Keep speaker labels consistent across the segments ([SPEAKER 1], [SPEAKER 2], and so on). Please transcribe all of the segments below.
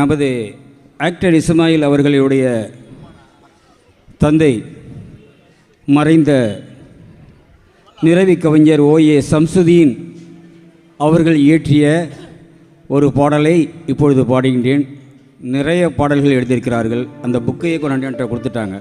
[SPEAKER 1] நமது ஆக்டர் இஸ்மாயில் அவர்களுடைய தந்தை மறைந்த நிறவி கவிஞர் ஓஏ சம்சுதீன் அவர்கள் இயற்றிய ஒரு பாடலை இப்பொழுது பாடுகின்றேன். நிறைய பாடல்கள் எழுதியிருக்கிறார்கள். அந்த புக்கையே கொண்டாண்டு என்கிட்ட கொடுத்துட்டாங்க.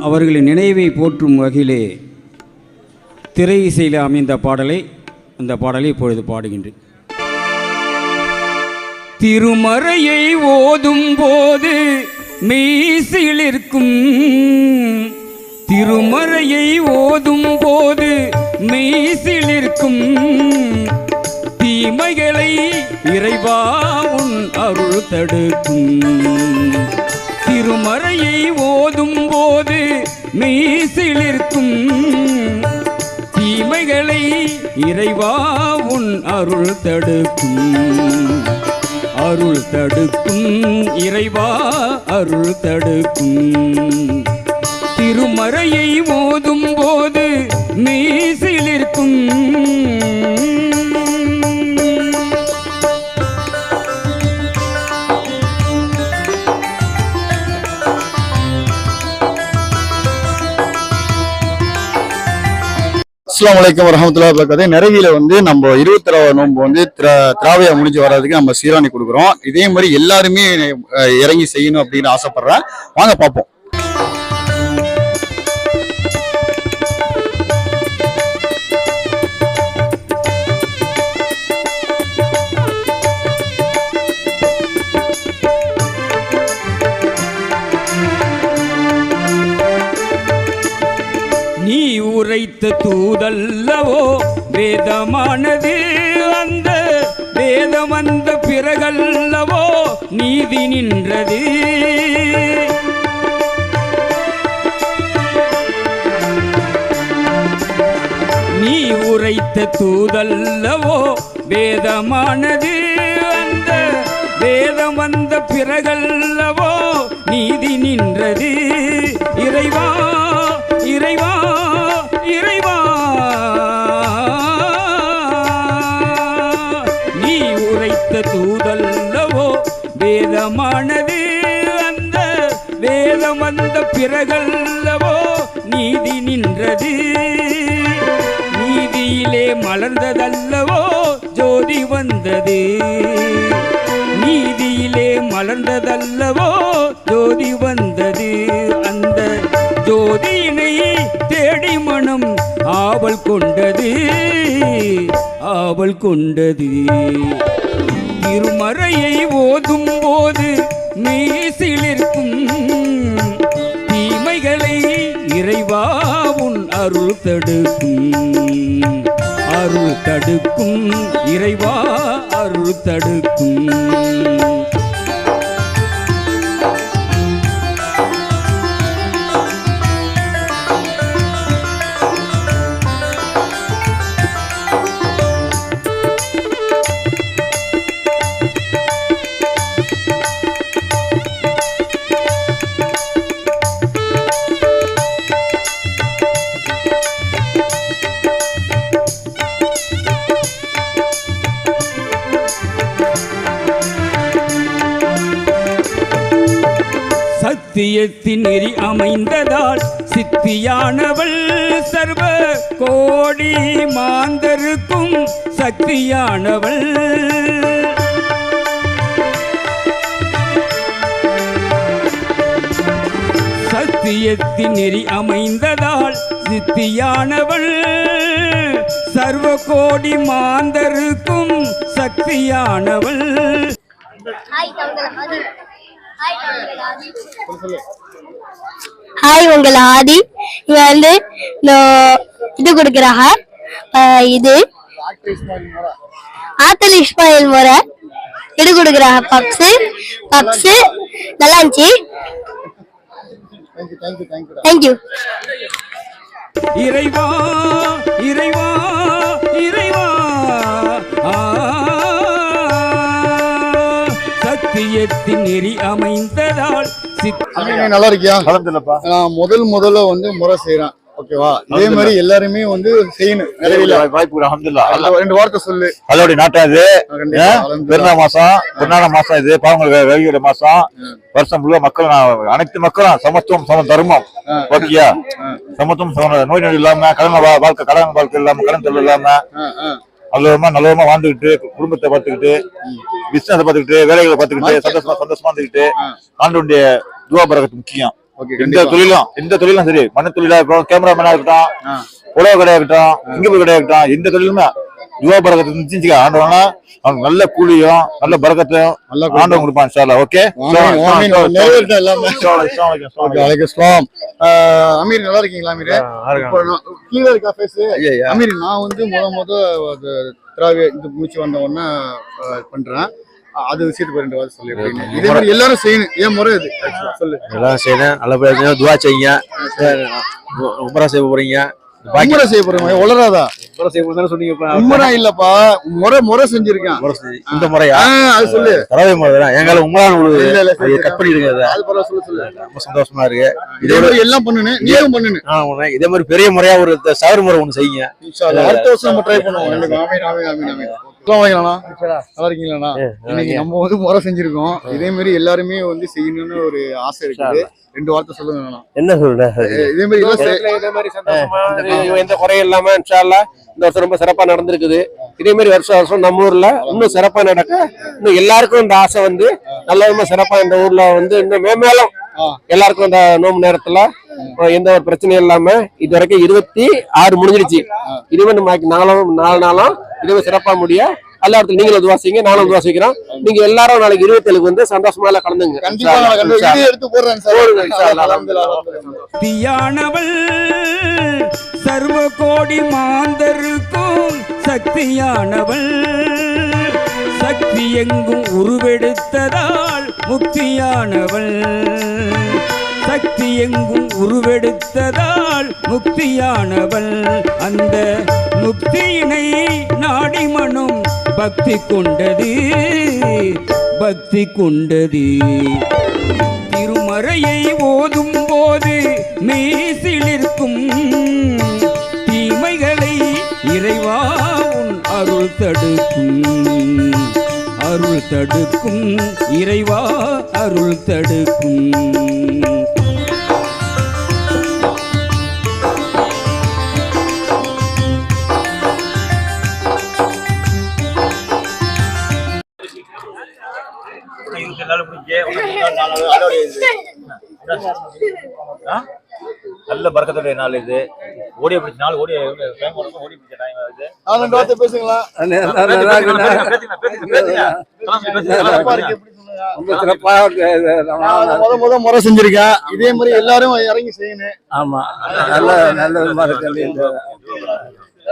[SPEAKER 1] அவர்களின் நினைவை போற்றும் வகையிலே திரை இசையில் அமைந்த பாடலை அந்த பாடலை இப்பொழுது பாடுகின்றேன். திருமறையை ஓதும் போது மெய்சிலிருக்கும் திருமறையை ஓதும் போது மெய்சிலிருக்கும் தீமைகளை இறைவா உன் அருள் தடுக்கும். திருமறையை ஓதும் போது மெய்சிலிருக்கும் தீமைகளை இறைவா உன் அருள் தடுக்கும். அருள் தடுக்கும் இறைவா அருள் தடுக்கும். திருமறையை மோதும் போது மீசிலிருக்கும்
[SPEAKER 2] அஸ்லாம் வலைக்கம் வரமத்துல பார்க்காது நிறைவில வந்து நம்ம இருபத்தி நோன்பு வந்து திரா- திராவியா முடிஞ்சு வர்றதுக்கு நம்ம சீராணி கொடுக்குறோம். இதே மாதிரி எல்லாருமே இறங்கி செய்யணும் அப்படின்னு ஆசைப்படுறேன். வாங்க பார்ப்போம்.
[SPEAKER 1] உரைத்த தூதல்லவோ வேதமானது அந்த வேதம் வந்த பிறகல்லவோ நீதி நின்றது. நீ உரைத்த தூதல்லவோ வேதமானது அந்த வேதம் வந்த பிறகல்லவோ நீதி நின்றது. பிறகல்லவோ நீதி நின்றது. நீதியிலே மலர்ந்ததல்லவோ ஜோதி வந்தது. நீதியிலே மலர்ந்ததல்லவோ ஜோதி வந்தது. அந்த ஜோதியினை தேடி மனம் ஆவல் கொண்டது. ஆவல் கொண்டது. திருமறையை ஓதும் போது மீசிலிருக்கும் தீமைகளை இறைவா உன் அருள் தடுக்கும். அருள் தடுக்கும். இறைவா அருள் தடுக்கும். சத்தியத்தின் நெறி அமைந்ததால் சித்தியானவள் சர்வ கோடி மாந்தருக்கும் சக்தியானவள் சத்தியத்தின் நெறி அமைந்ததால் சித்தியானவள் சர்வ கோடி மாந்தருக்கும் சக்தியானவள்
[SPEAKER 3] ஹாய் உங்கள் ஆதி. ஹாய்
[SPEAKER 4] வந்து இது கொடுக்குறாங்க. இது. ஆத்தல் இஸ்மாயில் முறை. இது கொடுக்குறாங்க. பப்ஸ். பப்ஸ். நல்லா இருந்துச்சு. தேங்க்யூ
[SPEAKER 1] இறைவா இறைவா இறைவா. சத்தியத்தின் நெறி அமைந்ததால்
[SPEAKER 2] நல்லா இருக்கியா? நான் முதல் முதல்ல வந்து முறை செய்யறேன் ஓகேவா? இதே மாதிரி எல்லாருமே வந்து செய்யணும்.
[SPEAKER 5] வாய்ப்பு அஹமதுல்லா
[SPEAKER 2] ரெண்டு வார்த்தை சொல்லு.
[SPEAKER 5] அல்லாவுடைய நாட்டம் இது. பெருநாள் மாசம் பெருநாள் மாசம் இது. பாவங்கள் வெளியுற மாசம். வருஷம் முழுவ மக்கள் அனைத்து மக்களும் சமத்துவம் சம தர்மம். ஓகேயா? சமத்துவம் சம நோய் நொடி இல்லாம கடன் வாழ்க்கை கடன் வாழ்க்கை இல்லாம கடன் தொழில் இல்லாம. நல்லவிதமா நல்லவிதமா வாழ்ந்துகிட்டு குடும்பத்தை பார்த்துக்கிட்டு பிசினஸ் பார்த்துக்கிட்டு வேலைகளை பார்த்துக்கிட்டு சந்தோஷமா சந்தோஷமா இருந்துக்கிட்டு ஆண்டோடைய துவா பரகத்து முக்கியம். எந்த தொழிலும் எந்த தொழிலும் சரி மண்ணு தொழிலா இருக்கட்டும் கேமராமேனா இருக்கட்டும். உழவு கடையா இருக்கட்டும் சிங்கப்பூர் கடையா இருக்கட்டும் எந்த தொழிலுமே யுவா பரகத்தை நிச்சயிச்சுக்க ஆண்டவனா அவனுக்கு நல்ல கூலியும் நல்ல பரகத்தையும்
[SPEAKER 2] நல்லா
[SPEAKER 5] ஆண்டவன் கொடுப்பான் இன்ஷால்லா ஓகே?
[SPEAKER 2] அமீர் நல்லா இருக்கீங்களா அமீர்? கீழே இருக்கா ஃபேஸ் அமீர் நான் வந்து முத முத அது திராவிய இது மூச்சு வந்த உடனே பண்றேன். அது விஷயத்துக்கு ரெண்டு வாரம் சொல்லி அப்படின்னு. இதே மாதிரி எல்லாரும் செய்யணும். ஏன் முறை இது? சொல்லு.
[SPEAKER 6] எல்லாம் செய்யணும். நல்லபடியா துவா செய்யுங்க. உமரா செய்ய போறீங்க.
[SPEAKER 2] உம்மரை செய்ய போறேன் உளராதா
[SPEAKER 6] உமரா செய்ய போறீங்கன்னு சொன்னீங்க.
[SPEAKER 2] உம்மரா இல்லப்பா முறை முறை செஞ்சிருக்கேன்.
[SPEAKER 6] இந்த முறையா?
[SPEAKER 2] அது சொல்லு.
[SPEAKER 6] தரவே முறை தான் எங்கால
[SPEAKER 2] இல்ல, சரி,
[SPEAKER 6] கட் பண்ணிடுங்க அதை
[SPEAKER 2] அது பரவாயில்ல சொல்லு சொல்லு.
[SPEAKER 6] ரொம்ப சந்தோஷமா இருக்கு.
[SPEAKER 2] இதே மாதிரி எல்லாம் பண்ணணும் நீயும் பண்ணணும்
[SPEAKER 6] ஆ. இதே மாதிரி பெரிய முறையா ஒரு சவறு முறை ஒண்ணு செய்யுங்க.
[SPEAKER 2] அடுத்த வருஷம் நம்ம ட்ரை பண்ணுவோம். நல்லா இருக்கீங்களாண்ணா? இன்னைக்கு நம்ம வந்து முறை செஞ்சிருக்கோம். இதே மாதிரி எல்லாருமே வந்து செய்யணும்னு ஒரு ஆசை இருக்குது. ரெண்டு வார்த்தை சொல்லுங்க.
[SPEAKER 6] என்ன சொல்ற
[SPEAKER 2] இதே மாதிரி
[SPEAKER 7] இதே மாதிரி சந்தோஷமா எந்த குறையும் இல்லாம இன்ஷா அல்லாஹ் இந்த வருஷம் ரொம்ப சிறப்பா நடந்திருக்குது. இதே மாதிரி வருஷம் வருஷம் நம்ம ஊர்ல இன்னும் சிறப்பா நடக்க இன்னும் எல்லாருக்கும் இந்த ஆசை வந்து நல்ல விதமா சிறப்பா இந்த ஊர்ல வந்து இன்னும் மேம்மேலும். எல்லாருக்கும் இந்த நோம்பு நேரத்துல எந்த ஒரு பிரச்சனையும் இல்லாம இது வரைக்கும் இருபத்தி ஆறு முடிஞ்சிருச்சு நம்ம நாளும் நாலு நாளும் இதுவே சிறப்பா முடிய எல்லா இடத்துல நீங்களும் துவா செய்யுங்க நானும் துவா செய்கிறோம் நீங்க எல்லாரும் நாளைக்கு இருபத்தேழுக்கு வந்து சந்தோஷமா எல்லாம் கலந்துங்க.
[SPEAKER 1] சக்தியானவள் சர்வ கோடி மாந்தருக்கும் சக்தியானவள். சக்தி எங்கும் உருவெடுத்ததால் முக்தியானவள். சக்தி எங்கும் உருவெடுத்ததால் முக்தியானவள். அந்த முக்தியினை நாடி மனும் பக்தி கொண்டது பக்தி கொண்டது. திருமறையை ஓதும் போது மெய்சிலிருக்கும் தீமைகளை இறைவா உன் அருள் தடுக்கும். அருள் தடுக்கும் இறைவா அருள் தடுக்கும்.
[SPEAKER 5] நல்ல பறக்கத்துடைய நாள் இது. ஓடிய பிடிச்ச நாள் ஓடிய ஓடி பிடிச்ச டைம்
[SPEAKER 2] ரெண்டு வார்த்தை பேசுங்களா? முத முத முறை செஞ்சிருக்கேன். இதே மாதிரி எல்லாரும் இறங்கி செய்யணும்
[SPEAKER 6] ஆமா. நல்ல நல்ல விதமா இருக்கு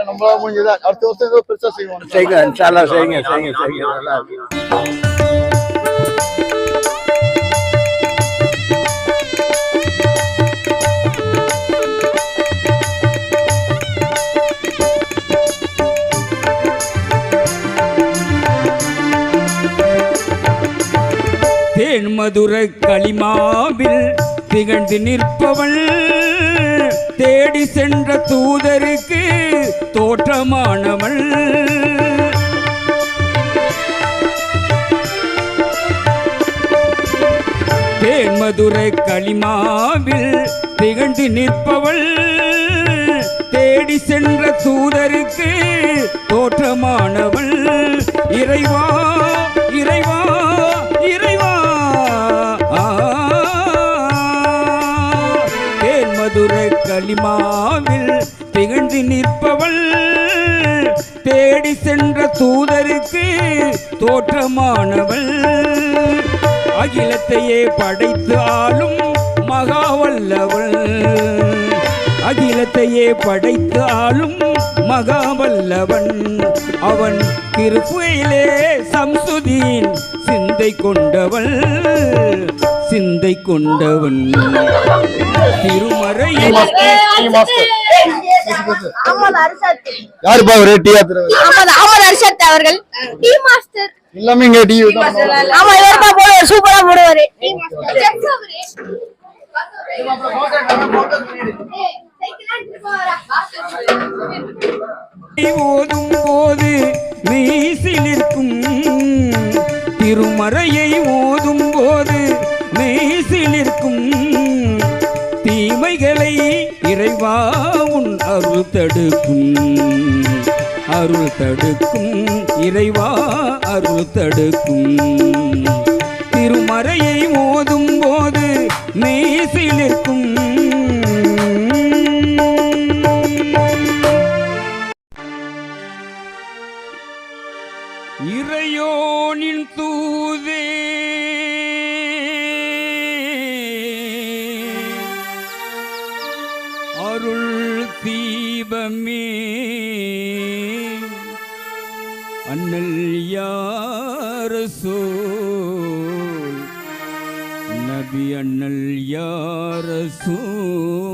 [SPEAKER 2] நம்மளால முடிஞ்சது அடுத்த வருஷம் ஏதோ பெருசா செய்வோம்.
[SPEAKER 6] செய்யுங்க செய்யுங்க செய்யுங்க செய்யுங்க
[SPEAKER 1] மதுர களிமாவில் திகழ்ந்து நிற்பவள். தேடி சென்ற தூதருக்கு தோற்றமானவள். தேன்மதுரை களிமாவில் திகழ்ந்து நிற்பவள். தேடி சென்ற தூதருக்கு தோற்றமானவள். இறைவா இறைவா மகிமாவில் திகழ்ந்து நிற்பவள். தேடி சென்ற தூதருக்கு தோற்றமானவள். அகிலத்தையே படைத்து ஆளும் மகாவல்லவள். அகிலத்தையே படைத்து ஆளும் மகாவல்லவன். அவன் திருப்பையிலே சம்சுதீன் சிந்தை கொண்டவள். சிந்தை கொண்டவன்.
[SPEAKER 2] யாருப்பா ஒரு டீ
[SPEAKER 3] அரிசத் அவர்கள். Tea master.
[SPEAKER 2] எல்லாமே இங்க டீ தான்
[SPEAKER 3] ஆமா இவர் தான் போடுவார் சூப்பரா போடுவாரு. Tea master.
[SPEAKER 1] ஓதும் போது மெய்சிலிருக்கும். திருமறையை ஓதும் போது மெய்சிலிருக்கும் தீமைகளை இறைவா உன் அருள் தடுக்கும். அருள் தடுக்கும் இறைவா அருள் தடுக்கும். திருமறையை மோதும் போது மெய்சிலிருக்கும் தீபமே. அண்ணல் யார சோல்? நபி அண்ணல் யார சோல்?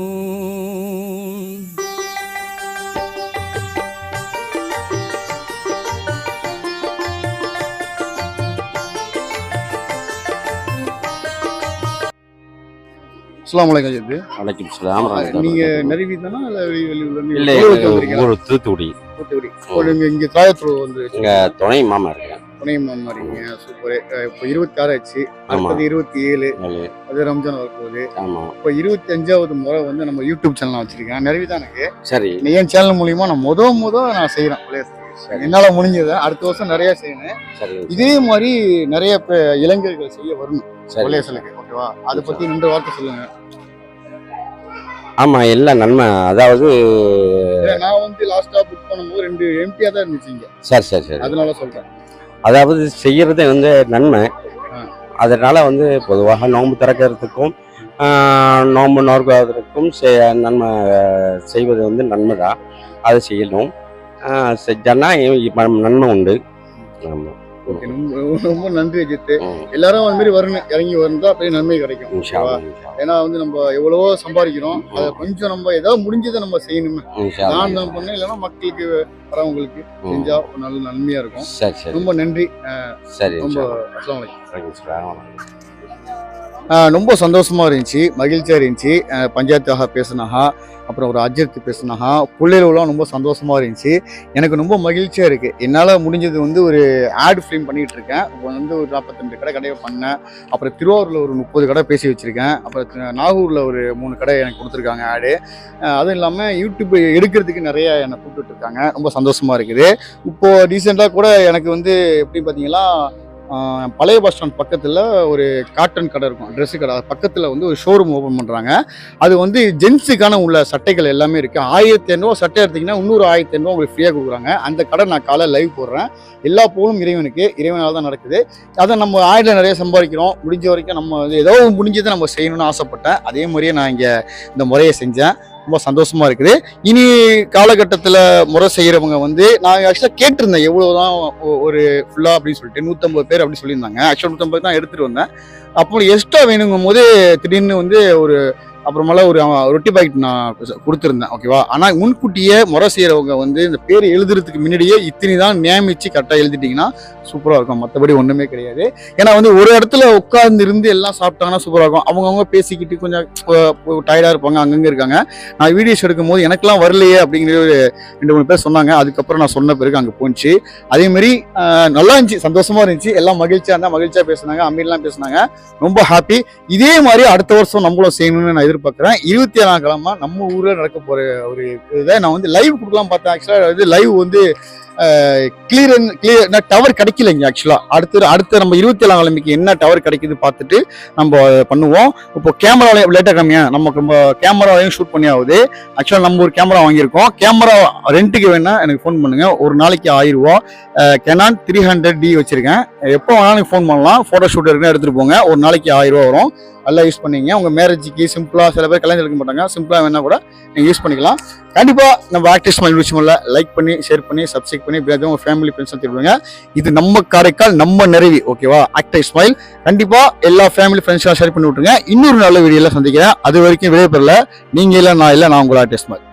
[SPEAKER 2] அஸ்ஸலாமு அலைக்கும் ஜித்து
[SPEAKER 6] வணக்கம் சலாம்
[SPEAKER 2] நீங்க நெருவி தானா இல்ல வெளி வெளியூர்ல
[SPEAKER 6] இல்ல தூத்துக்குடி.
[SPEAKER 2] தூத்துக்குடி. நீங்க இங்க தாயத்தூர் வந்து
[SPEAKER 6] எங்க துணை மாமா இருக்கேன்.
[SPEAKER 2] துணை மாமா இருக்கீங்க. சூப்பர். இப்போ இருபத்தி ஆறு ஆச்சு அடுத்தது இருபத்தி ஏழு. அது ரம்ஜான் வரப்போகுது.
[SPEAKER 6] ஆமா.
[SPEAKER 2] இப்போ இருபத்தி அஞ்சாவது முறை வந்து நம்ம யூடியூப் சேனல் வச்சிருக்கேன். நெருவி தான் எனக்கு.
[SPEAKER 6] சரி.
[SPEAKER 2] என் சேனல் மூலியமா நான் முத முத நான் செய்யறேன் என்னால முடிஞ்சதை அடுத்த வருஷம் நிறைய செய்யணும். இதே மாதிரி நிறைய இளைஞர்கள் செய்ய வரணும்.
[SPEAKER 6] சரி.
[SPEAKER 2] விளையாசலுக்கு ஓகேவா? அதை பத்தி ரெண்டு வார்த்தை சொல்லுங்க.
[SPEAKER 6] ஆமா எல்லாம் நன்மை. அதாவது
[SPEAKER 2] நான் வந்து லாஸ்டா புக் பண்ணும்போது ரெண்டு எம்டியா தான் இருந்துச்சு இங்க.
[SPEAKER 6] சரி சரி சரி.
[SPEAKER 2] அதனால சொல்றேன்.
[SPEAKER 6] அதாவது செய்யறது வந்து நன்மை. அதனால வந்து பொதுவாக நோன்பு திறக்கிறதுக்கும் நோக்குவதற்கும் செ- நன்மை செய்வது வந்து நன்மை தான் அதை செய்யணும். செஞ்சோன்னா நன்மை உண்டு.
[SPEAKER 2] ரொம்ப நன்றி அஜித்.
[SPEAKER 6] ம்.
[SPEAKER 2] எல்லாரும் அந்த மாதிரி வரணும் இறங்கி வரணும் அப்படியே நன்மை கிடைக்கும் ஏன்னா வந்து நம்ம எவ்வளவோ சம்பாதிக்கிறோம் அதை கொஞ்சம் நம்ம ஏதாவது முடிஞ்சதை நம்ம செய்யணும். நான் தான் பண்ணேன் இல்லைன்னா மக்களுக்கு வரவங்களுக்கு. செஞ்சா நல்ல நன்மையா இருக்கும். ரொம்ப நன்றி.
[SPEAKER 6] சரி
[SPEAKER 2] ரொம்ப
[SPEAKER 6] இன்ஷா அல்லாஹ்.
[SPEAKER 2] ரொம்ப சந்தோஷமாக இருந்துச்சு மகிழ்ச்சியாக இருந்துச்சு. பஞ்சாயத்தாக பேசினாகா அப்புறம் ஒரு அஜித் பேசினாகா பிள்ளைகளும் ரொம்ப சந்தோஷமாக இருந்துச்சு. எனக்கு ரொம்ப மகிழ்ச்சியாக இருக்குது என்னால் முடிஞ்சது வந்து ஒரு ஆட் ஃபிலிம் பண்ணிகிட்டு இருக்கேன். இப்போ வந்து ஒரு நாற்பத்தெண்டு கடை கடையை பண்ணேன். அப்புறம் திருவாரூரில் ஒரு முப்பது கடை பேசி வச்சுருக்கேன். அப்புறம் நாகூரில் ஒரு மூணு கடை எனக்கு கொடுத்துருக்காங்க ஆடு அதுவும் இல்லாமல் யூடியூப் எடுக்கிறதுக்கு நிறைய என்னை கூப்பிட்டுட்ருக்காங்க ரொம்ப சந்தோஷமாக இருக்குது. இப்போது ரீசெண்டாக கூட எனக்கு வந்து எப்படி பார்த்தீங்கன்னா பழைய பஸ் ஸ்டாண்ட் பக்கத்தில் ஒரு காட்டன் கடை இருக்கும். ட்ரெஸ்ஸு கடை. பக்கத்தில் வந்து ஒரு ஷோரூம் ஓப்பன் பண்ணுறாங்க அது வந்து ஜென்ஸுக்கான உள்ள சட்டைகள் எல்லாமே இருக்குது ஆயிரத்தி ஐநூறுவா சட்டை எடுத்தீங்கன்னா இன்னொரு ஆயிரத்தி ஐநூறுவா உங்களுக்கு ஃப்ரீயாக கொடுக்குறாங்க. அந்த கடை நான் காலை லைவ் போடுறேன். எல்லா புகழும் இறைவனுக்கு. இறைவனால் தான் நடக்குது. அதை நம்ம ஆயிரம் நிறைய சம்பாதிக்கிறோம். முடிஞ்ச வரைக்கும் நம்ம வந்து ஏதோ முடிஞ்சதை நம்ம செய்யணும்னு ஆசைப்பட்டேன். அதே மாதிரியே நான் இங்கே இந்த முறையை செஞ்சேன். ரொம்ப சந்தோஷமா இருக்குது. இனி காலகட்டத்தில் முறை செய்கிறவங்க வந்து நான் ஆக்சுவலாக கேட்டிருந்தேன் எவ்வளோதான் ஒ- ஒரு ஃபுல்லாக அப்படின்னு சொல்லிட்டு நூற்றம்பது பேர் அப்படின்னு சொல்லியிருந்தாங்க. ஆக்சுவலாக நூற்றம்பது தான் எடுத்துகிட்டு வந்தேன். அப்போ எக்ஸ்ட்ரா வேணுங்கும் போது திடீர்னு வந்து ஒரு அப்புறமெல்லாம் ஒரு ரொட்டி பாக்கெட் நான் கொடுத்துருந்தேன் ஓகேவா ஆனால் முன்கூட்டியே முறை செய்கிறவங்க வந்து இந்த பேர் எழுதுறதுக்கு முன்னாடியே இத்தனை தான் நியமிச்சு கரெக்டாக எழுதிட்டிங்கன்னா சூப்பராக இருக்கும். மற்றபடி ஒன்றுமே கிடையாது. ஏன்னா வந்து ஒரு இடத்துல உட்கார்ந்து இருந்து எல்லாம் சாப்பிட்டாங்கன்னா சூப்பராக இருக்கும். அவங்கவுங்க பேசிக்கிட்டு கொஞ்சம் டயர்டாக இருப்பாங்க அங்கங்கே இருக்காங்க. நான் வீடியோஸ் எடுக்கும்போது எனக்கெல்லாம் வரலையே அப்படிங்கிற ஒரு ரெண்டு மூணு பேர் சொன்னாங்க. அதுக்கப்புறம் நான் சொன்ன பிறகு அங்கே போணுச்சு அதேமாரி நல்லா இருந்துச்சு சந்தோஷமாக இருந்துச்சு. எல்லாம் மகிழ்ச்சியாக இருந்தால் மகிழ்ச்சியாக பேசுனாங்க அமீர்லாம் பேசுனாங்க. ரொம்ப ஹாப்பி இதே மாதிரி அடுத்த வருஷம் நம்மளும் செய்யணும்னு நான் எதிர்பார்க்குறேன். இருபத்தி ஏழாம் கிழமை நம்ம ஊரில் நடக்க போகிற ஒரு இதை நான் வந்து லைவ் கொடுக்கலாம் பார்த்தேன். ஆக்சுவலாக வந்து லைவ் வந்து கிளியர் கிளியர் டவர் கிடைக்கலைங்க ஆக்சுவலாக ஆக்சுவலா அடுத்து அடுத்த நம்ம இருபத்தி ஏழாம் கிழமைக்கு என்ன டவர் கிடைக்குது பார்த்துட்டு நம்ம பண்ணுவோம். இப்போ கேமரால லேட்டாக கம்மியாக நமக்கு நம்ம கேமராவையும் ஷூட் பண்ணி ஆகுது. ஆக்சுவலாக நம்ம ஒரு கேமரா வாங்கியிருக்கோம். கேமரா ரெண்ட்டுக்கு வேணால் எனக்கு ஃபோன் பண்ணுங்கள் ஒரு நாளைக்கு ஆயிரரூவா. கெனான் த்ரீ ஹண்ட்ரட் டி வச்சுருக்கேன். எப்போ வேணாலும் ஃபோன் பண்ணலாம். ஃபோட்டோ ஷூட் இருக்குன்னு எடுத்துகிட்டு போங்க. ஒரு நாளைக்கு ஆயிரம் ரூபா வரும். நல்லா யூஸ் பண்ணீங்க உங்கள் மேரேஜுக்கு சிம்பிளாக சில பேர் கல்யாணம் எடுக்க மாட்டாங்க. சிம்பிளாக வேணால் கூட நீங்கள் யூஸ் பண்ணிக்கலாம். கண்டிப்பாக நம்ம ஆக்டிவ் ஸ்மைல் விஷயமில்ல லைக் பண்ணி ஷேர் பண்ணி சப்ஸ்கிரைப் பண்ணி இப்படி உங்கள் ஃபேமிலி ஃப்ரெண்ட்ஸ் திருடுங்க இது நம்ம காரைக்கால் நம்ம நிறைவி ஓகேவா ஆக்டிவ் ஸ்மைல் கண்டிப்பாக எல்லா ஃபேமிலி ஃப்ரெண்ட்ஸாக ஷேர் பண்ணி விட்டுருங்க. இன்னொரு நல்ல வீடியோவில் சந்திக்கிறேன். அது வரைக்கும் விடைபெறல. நீங்கள் இல்லை நான் இல்லை நான் உங்களை ஆக்டிவ் ஸ்மைல்